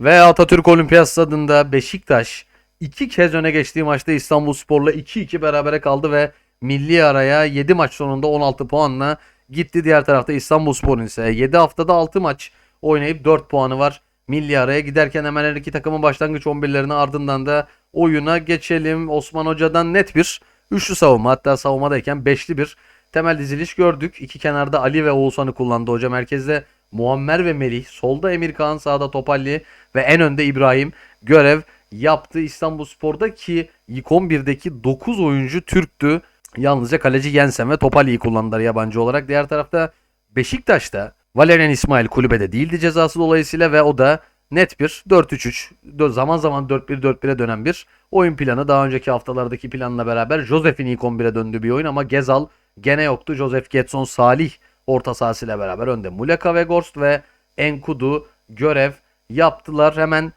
Ve Atatürk Olimpiyat Stadı'nda Beşiktaş iki kez öne geçtiği maçta İstanbul Spor'la 2-2 berabere kaldı ve milli araya 7 maç sonunda 16 puanla gitti. Diğer tarafta İstanbul Spor'un ise 7 haftada 6 maç oynayıp 4 puanı var. Milli araya giderken hemen her iki takımın başlangıç 11'lerini ardından da oyuna geçelim. Osman Hoca'dan net bir üçlü savunma hatta savunmadayken beşli bir temel diziliş gördük. İki kenarda Ali ve Oğuzhan'ı kullandı hoca. Merkezde Muammer ve Melih. Solda Emir Kağan, sağda Topalli ve en önde İbrahim görev yaptı İstanbul Spor'da ki ilk 11'deki 9 oyuncu Türktü. Yalnızca kaleci Jensen ve Topalli'yi kullandılar yabancı olarak. Diğer tarafta Beşiktaş'ta Valerian İsmail kulübede değildi cezası dolayısıyla ve o da net bir 4-3-3 dö- zaman zaman 4-1-4-1'e dönen bir oyun planı. Daha önceki haftalardaki planla beraber Josef'in ilk 11'e döndüğü bir oyun ama Gezal gene yoktu. Joseph Getson Salih orta sahasıyla beraber önde. Muleka ve Gorst ve Enkudu görev yaptılar. Hemen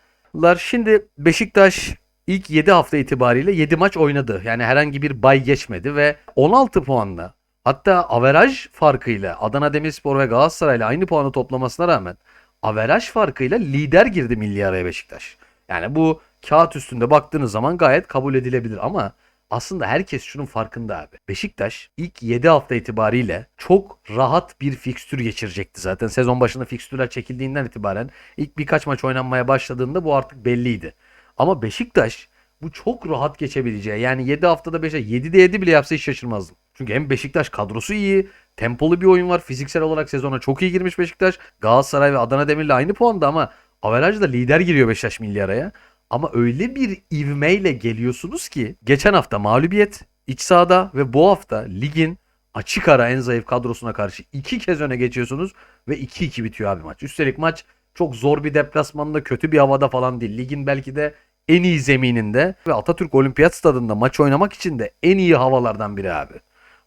şimdi Beşiktaş ilk 7 hafta itibariyle 7 maç oynadı. Yani herhangi bir bay geçmedi ve 16 puanla hatta averaj farkıyla Adana Demirspor ve Galatasaray'la aynı puanı toplamasına rağmen averaj farkıyla lider girdi milli araya Beşiktaş. Yani bu kağıt üstünde baktığınız zaman gayet kabul edilebilir ama aslında herkes şunun farkında abi. Beşiktaş ilk 7 hafta itibariyle çok rahat bir fikstür geçirecekti zaten. Sezon başında fikstürler çekildiğinden itibaren ilk birkaç maç oynanmaya başladığında bu artık belliydi. Ama Beşiktaş bu çok rahat geçebileceği yani 7 haftada 5'e 7'de 7 bile yapsa hiç şaşırmazdım. Çünkü hem Beşiktaş kadrosu iyi, tempolu bir oyun var. Fiziksel olarak sezona çok iyi girmiş Beşiktaş. Galatasaray ve Adana Demir'le aynı puanda ama averajda lider giriyor Beşiktaş milli araya. Ama öyle bir ivmeyle geliyorsunuz ki geçen hafta mağlubiyet iç sahada ve bu hafta ligin açık ara en zayıf kadrosuna karşı iki kez öne geçiyorsunuz ve 2-2 bitiyor abi maç. Üstelik maç çok zor bir deplasmanda kötü bir havada falan değil. Ligin belki de en iyi zemininde ve Atatürk Olimpiyat Stadında maç oynamak için de en iyi havalardan biri abi.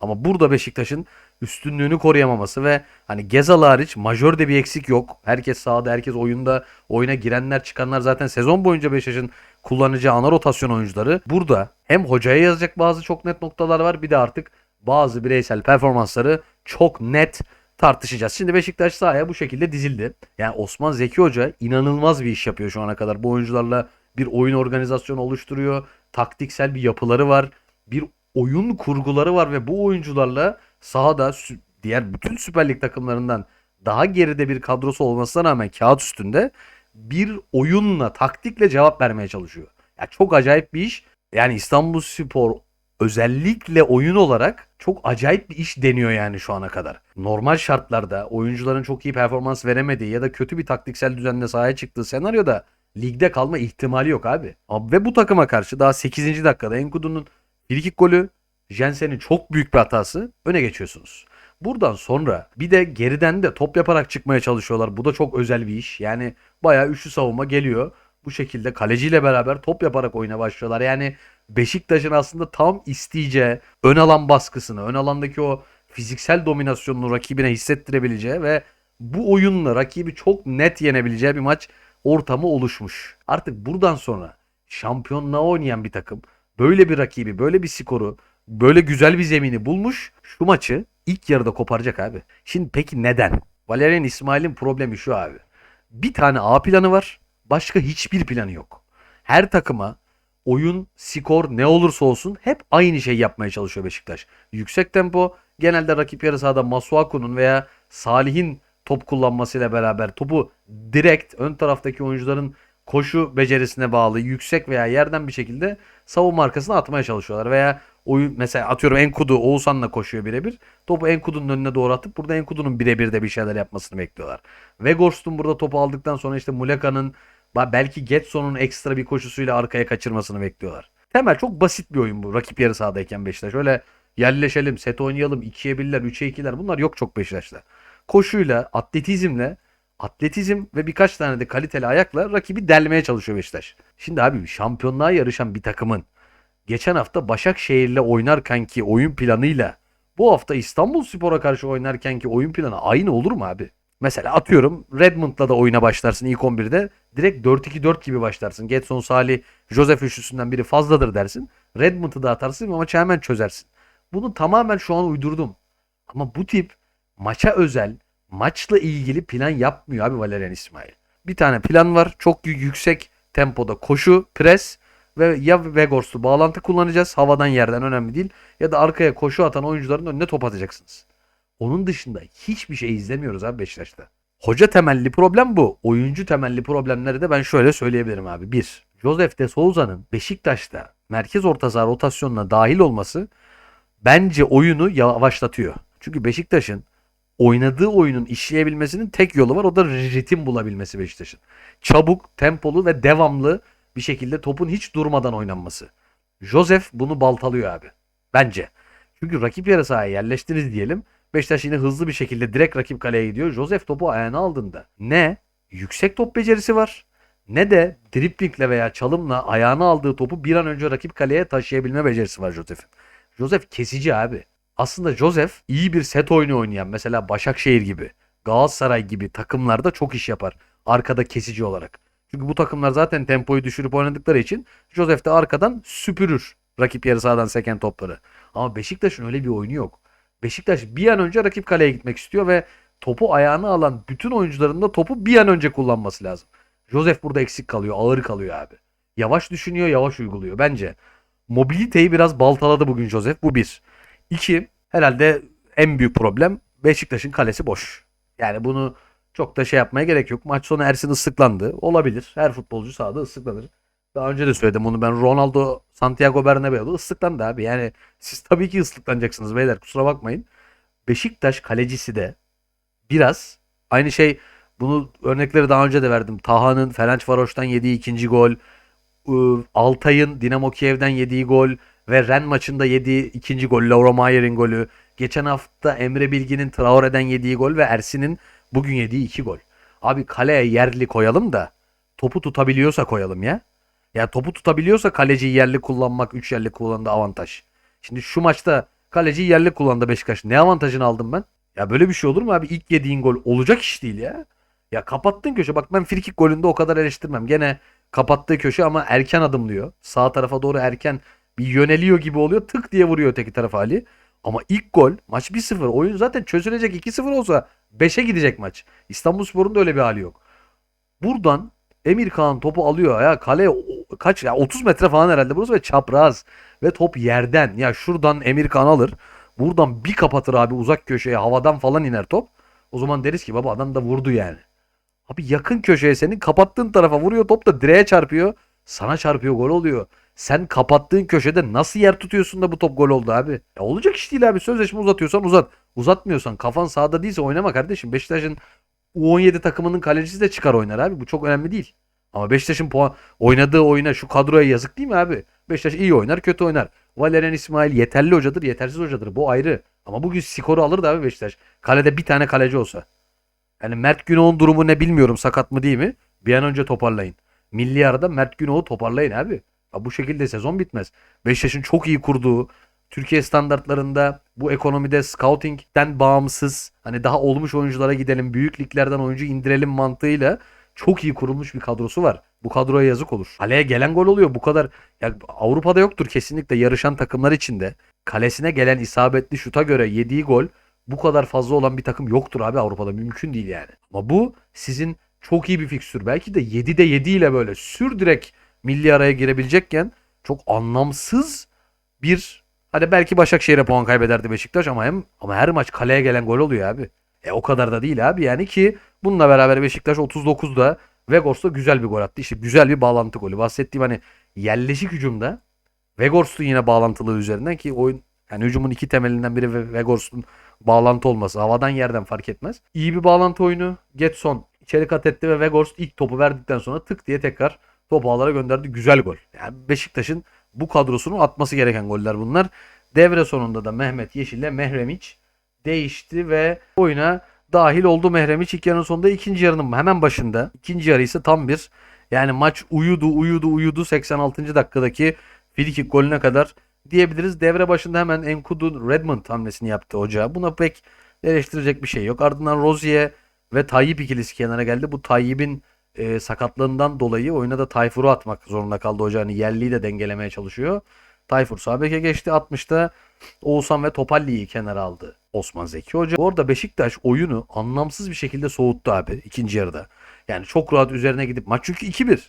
Ama burada Beşiktaş'ın üstünlüğünü koruyamaması ve hani Gezal hariç majörde bir eksik yok. Herkes sahada, herkes oyunda. Oyuna girenler, çıkanlar zaten sezon boyunca Beşiktaş'ın kullanacağı ana rotasyon oyuncuları. Burada hem hocaya yazacak bazı çok net noktalar var bir de artık bazı bireysel performansları çok net tartışacağız. Şimdi Beşiktaş sahaya bu şekilde dizildi. Yani Osman Zeki Hoca inanılmaz bir iş yapıyor şu ana kadar. Bu oyuncularla bir oyun organizasyonu oluşturuyor. Taktiksel bir yapıları var. Bir oyun kurguları var ve bu oyuncularla sahada diğer bütün Süper Lig takımlarından daha geride bir kadrosu olmasına rağmen kağıt üstünde bir oyunla, taktikle cevap vermeye çalışıyor. Ya çok acayip bir iş. Yani İstanbul Spor özellikle oyun olarak çok acayip bir iş deniyor yani şu ana kadar. Normal şartlarda oyuncuların çok iyi performans veremediği ya da kötü bir taktiksel düzenle sahaya çıktığı senaryoda ligde kalma ihtimali yok abi. Ve bu takıma karşı daha 8. dakikada Enkudu'nun frikik golü Jensen'in çok büyük bir hatası öne geçiyorsunuz. Buradan sonra bir de geriden de top yaparak çıkmaya çalışıyorlar. Bu da çok özel bir iş. Yani bayağı üçlü savunma geliyor. Bu şekilde kaleciyle beraber top yaparak oyuna başlıyorlar. Yani Beşiktaş'ın aslında tam isteyeceği ön alan baskısını, ön alandaki o fiziksel dominasyonunu rakibine hissettirebileceği ve bu oyunla rakibi çok net yenebileceği bir maç ortamı oluşmuş. Artık buradan sonra şampiyonluğa oynayan bir takım böyle bir rakibi, böyle bir skoru, böyle güzel bir zemini bulmuş. Şu maçı ilk yarıda koparacak abi. Şimdi peki neden? Valerian İsmail'in problemi şu abi. Bir tane A planı var. Başka hiçbir planı yok. Her takıma oyun, skor ne olursa olsun hep aynı şey yapmaya çalışıyor Beşiktaş. Yüksek tempo genelde rakip yarı sahada Masuaku'nun veya Salih'in top kullanmasıyla beraber topu direkt ön taraftaki oyuncuların koşu becerisine bağlı yüksek veya yerden bir şekilde savunma arkasına atmaya çalışıyorlar. Veya oyun mesela atıyorum Enkudu Oğuzhan'la koşuyor birebir. Topu Enkudu'nun önüne doğru atıp burada Enkudu'nun birebir de bir şeyler yapmasını bekliyorlar. Vegors'un burada topu aldıktan sonra işte Muleka'nın belki Getson'un ekstra bir koşusuyla arkaya kaçırmasını bekliyorlar. Temel çok basit bir oyun bu. Rakip yarı sahadayken Beşiktaş. Öyle yerleşelim, set oynayalım, 2'ye 1'ler, 3'e 2'ler bunlar yok çok Beşiktaş'ta. Koşuyla, atletizmle, atletizm ve birkaç tane de kaliteli ayakla rakibi delmeye çalışıyor Beşiktaş. Şimdi abi şampiyonluğa yarışan bir takımın geçen hafta Başakşehir'le oynarken ki oyun planıyla bu hafta İstanbul Spor'a karşı oynarken ki oyun planı aynı olur mu abi? Mesela atıyorum Redmond'la da oyuna başlarsın ilk 11'de. Direkt 4-2-4 gibi başlarsın. Getson, Salih, Joseph üçlüsünden biri fazladır dersin. Redmond'u da atarsın ama hemen çözersin. Bunu tamamen şu an uydurdum. Ama bu tip maça özel, maçla ilgili plan yapmıyor abi Valerian İsmail. bir tane plan var. Çok yüksek tempoda koşu, pres ve ya Vegors'lu bağlantı kullanacağız. Havadan yerden önemli değil. Ya da arkaya koşu atan oyuncuların önüne top atacaksınız. Onun dışında hiçbir şey izlemiyoruz abi Beşiktaş'ta. Hoca temelli problem bu. Oyuncu temelli problemleri de ben şöyle söyleyebilirim abi. Bir, Josef de Souza'nın Beşiktaş'ta merkez orta saha rotasyonuna dahil olması bence oyunu yavaşlatıyor. Çünkü Beşiktaş'ın oynadığı oyunun işleyebilmesinin tek yolu var. O da ritim bulabilmesi Beşiktaş'ın. Çabuk, tempolu ve devamlı bir şekilde topun hiç durmadan oynanması. Josef bunu baltalıyor abi. Bence. Çünkü rakip yarı sahaya yerleştiniz diyelim. Beşiktaş yine hızlı bir şekilde direkt rakip kaleye gidiyor. Josef topu ayağına aldığında ne yüksek top becerisi var ne de driplingle veya çalımla ayağına aldığı topu bir an önce rakip kaleye taşıyabilme becerisi var Josef'in. Josef kesici abi. Aslında Josef iyi bir set oyunu oynayan mesela Başakşehir gibi, Galatasaray gibi takımlarda çok iş yapar. Arkada kesici olarak. Çünkü bu takımlar zaten tempoyu düşürüp oynadıkları için Josef de arkadan süpürür rakip yarı sahadan seken topları. Ama Beşiktaş'ın öyle bir oyunu yok. Beşiktaş bir an önce rakip kaleye gitmek istiyor ve topu ayağına alan bütün oyuncuların da topu bir an önce kullanması lazım. Josef burada eksik kalıyor, ağır kalıyor abi. Yavaş düşünüyor, yavaş uyguluyor bence. Mobiliteyi biraz baltaladı bugün Josef. Bu bir. İki, herhalde en büyük problem Beşiktaş'ın kalesi boş. Yani bunu çok da şey yapmaya gerek yok. Maç sonu Ersin ıslıklandı. Olabilir. Her futbolcu sahada ıslıklanır. Daha önce de söyledim bunu ben. Ronaldo Santiago Bernabéu'da ıslıklandı abi. Yani siz tabii ki ıslıklanacaksınız beyler. Kusura bakmayın. Beşiktaş kalecisi de biraz aynı şey bunu örnekleri daha önce de verdim. Taha'nın Ferencvaros'tan yediği ikinci gol. ıı, Altay'ın Dinamo Kiev'den yediği gol ve Ren maçında yediği ikinci gol. Laura Mayer'in golü. Geçen hafta Emre Bilgin'in Traore'den yediği gol ve Ersin'in bugün yediği iki gol. Abi kaleye yerli koyalım da topu tutabiliyorsa koyalım ya. Ya topu tutabiliyorsa kaleciyi yerli kullanmak, üç yerli kullandı avantaj. Şimdi şu maçta kaleciyi yerli kullandı Beşiktaş. Ne avantajını aldım ben? Ya böyle bir şey olur mu abi? İlk yediğin gol olacak iş değil ya. Ya kapattın köşe. Bak ben frikik golünde o kadar eleştirmem. Gene kapattığı köşe ama erken adımlıyor. Sağ tarafa doğru erken bir yöneliyor gibi oluyor. Tık diye vuruyor öteki tarafa Ali. Ama ilk gol maç 1-0. Oyun zaten çözülecek 2-0 olsa 5'e gidecek maç. İstanbulspor'un da öyle bir hali yok. Buradan Emir Kağan topu alıyor ya kaleye o- kaç ya 30 metre falan herhalde burası ve çapraz ve top yerden ya şuradan Emir Kağan alır buradan bir kapatır abi uzak köşeye havadan falan iner top o zaman deriz ki baba adam da vurdu yani. Abi yakın köşeye senin kapattığın tarafa vuruyor top da direğe çarpıyor sana çarpıyor gol oluyor. Sen kapattığın köşede nasıl yer tutuyorsun da bu top gol oldu abi? Ya olacak iş değil abi sözleşme uzatıyorsan uzat. Uzatmıyorsan kafan sahada değilse oynama kardeşim. Beşiktaş'ın U17 takımının kalecisi de çıkar oynar abi. Bu çok önemli değil. Ama Beşiktaş'ın puan oynadığı oyuna şu kadroya yazık değil mi abi? Beşiktaş iyi oynar, kötü oynar. Valerian İsmail yeterli hocadır, yetersiz hocadır. Bu ayrı. Ama bugün skoru alır da abi Beşiktaş. Kalede bir tane kaleci olsa. Yani Mert Günok'un durumu ne bilmiyorum. Sakat mı değil mi? Bir an önce toparlayın. Milli arada Mert Günok'u toparlayın abi. Ya bu şekilde sezon bitmez. Beşiktaş'ın çok iyi kurduğu, Türkiye standartlarında bu ekonomide scouting'den bağımsız hani daha olmuş oyunculara gidelim, büyük liglerden oyuncu indirelim mantığıyla çok iyi kurulmuş bir kadrosu var. Bu kadroya yazık olur. Kaleye gelen gol oluyor. Bu kadar ya Avrupa'da yoktur kesinlikle yarışan takımlar içinde. Kalesine gelen isabetli şuta göre yediği gol bu kadar fazla olan bir takım yoktur abi Avrupa'da. Mümkün değil yani. Ama bu sizin çok iyi bir fikstür. Belki de 7'de 7 ile böyle sür direkt milli araya girebilecekken çok anlamsız bir Hani belki Başakşehir'e puan kaybederdi Beşiktaş ama hem ama her maç kaleye gelen gol oluyor abi. E o kadar da değil abi yani ki bununla beraber Beşiktaş 39'da Vegors'ta güzel bir gol attı. İşte güzel bir bağlantı golü. Bahsettiğim hani yerleşik hücumda Vegors'un yine bağlantılı üzerinden ki oyun yani hücumun iki temelinden biri Ve- Vegors'un bağlantı olması. Havadan yerden fark etmez. İyi bir bağlantı oyunu. Getson içeri kat etti ve Vegors ilk topu verdikten sonra tık diye tekrar topu ağlara gönderdi. Güzel gol. Yani Beşiktaş'ın bu kadrosunun atması gereken goller bunlar. Devre sonunda da Mehmet Yeşil'le Mehremiç değişti ve oyuna dahil oldu Mehremiç ilk yarının sonunda ikinci yarının hemen başında. İkinci yarı ise tam bir yani maç uyudu uyudu uyudu 86. dakikadaki frikik golüne kadar diyebiliriz. Devre başında hemen Enkudu Redmond hamlesini yaptı hoca. Buna pek eleştirecek bir şey yok. Ardından Rozier ve Tayyip ikilisi kenara geldi. Bu Tayyip'in e, sakatlığından dolayı oyuna da Tayfur'u atmak zorunda kaldı hoca. Hani yerliyi de dengelemeye çalışıyor. Tayfur Sabek'e geçti. 60'ta Oğuzhan ve Topalli'yi kenara aldı. Osman Zeki Hoca. Orada Beşiktaş oyunu anlamsız bir şekilde soğuttu abi ikinci yarıda. Yani çok rahat üzerine gidip maç çünkü 2-1.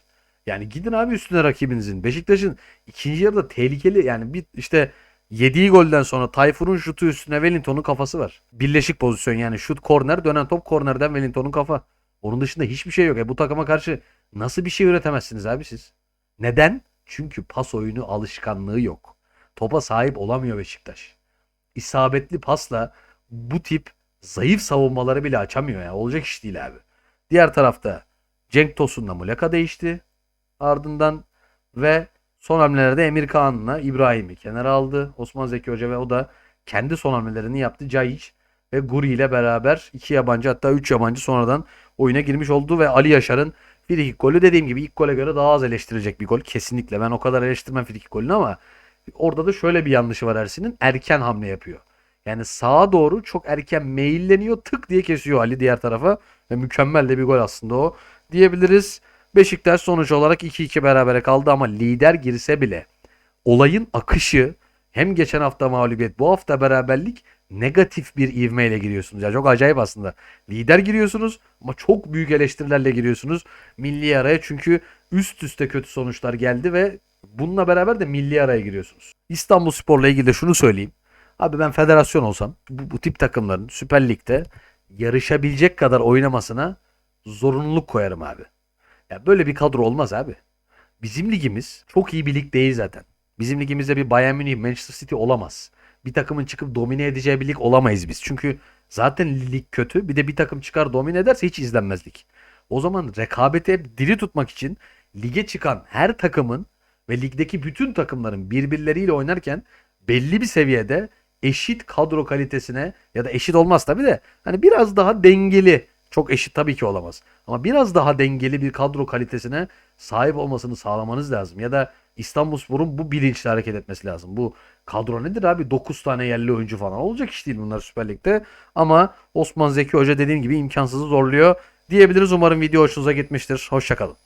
Yani gidin abi üstüne rakibinizin. Beşiktaş'ın ikinci yarıda tehlikeli yani bir işte yediği golden sonra Tayfur'un şutu üstüne Wellington'un kafası var. Birleşik pozisyon yani şut korner dönen top kornerden Wellington'un kafa. Onun dışında hiçbir şey yok. E bu takıma karşı nasıl bir şey üretemezsiniz abi siz? Neden? Çünkü pas oyunu alışkanlığı yok. Topa sahip olamıyor Beşiktaş. İsabetli pasla bu tip zayıf savunmaları bile açamıyor ya. Olacak iş değil abi. Diğer tarafta Cenk Tosun'la Muleka değişti. Ardından ve son hamlelerde Emir Kağan'la İbrahim'i kenara aldı. Osman Zeki Hoca ve o da kendi son hamlelerini yaptı. Cayiç ve Guri ile beraber iki yabancı hatta üç yabancı sonradan oyuna girmiş oldu ve Ali Yaşar'ın frikik golü dediğim gibi ilk gole göre daha az eleştirecek bir gol. Kesinlikle ben o kadar eleştirmem frikik golünü ama orada da şöyle bir yanlışı var Ersin'in. Erken hamle yapıyor. Yani sağa doğru çok erken meyilleniyor. Tık diye kesiyor Ali diğer tarafa. Ve mükemmel de bir gol aslında o. Diyebiliriz. Beşiktaş sonuç olarak 2-2 berabere kaldı ama lider girse bile olayın akışı hem geçen hafta mağlubiyet bu hafta beraberlik negatif bir ivmeyle giriyorsunuz. Yani çok acayip aslında. Lider giriyorsunuz ama çok büyük eleştirilerle giriyorsunuz milli araya çünkü üst üste kötü sonuçlar geldi ve bununla beraber de milli araya giriyorsunuz. İstanbul Spor'la ilgili de şunu söyleyeyim. Abi ben federasyon olsam bu, bu tip takımların Süper Lig'de yarışabilecek kadar oynamasına zorunluluk koyarım abi. Ya böyle bir kadro olmaz abi. Bizim ligimiz çok iyi bir lig değil zaten. Bizim ligimizde bir Bayern Münih, Manchester City olamaz. Bir takımın çıkıp domine edeceği bir lig olamayız biz. Çünkü zaten lig kötü. Bir de bir takım çıkar domine ederse hiç izlenmez lig. O zaman rekabeti hep diri tutmak için lige çıkan her takımın ve ligdeki bütün takımların birbirleriyle oynarken belli bir seviyede eşit kadro kalitesine ya da eşit olmaz tabii de hani biraz daha dengeli çok eşit tabii ki olamaz. Ama biraz daha dengeli bir kadro kalitesine sahip olmasını sağlamanız lazım. Ya da İstanbulspor'un bu bilinçle hareket etmesi lazım. Bu kadro nedir abi? 9 tane yerli oyuncu falan olacak iş değil bunlar Süper Lig'de. Ama Osman Zeki Hoca dediğim gibi imkansızı zorluyor diyebiliriz. Umarım video hoşunuza gitmiştir. Hoşçakalın.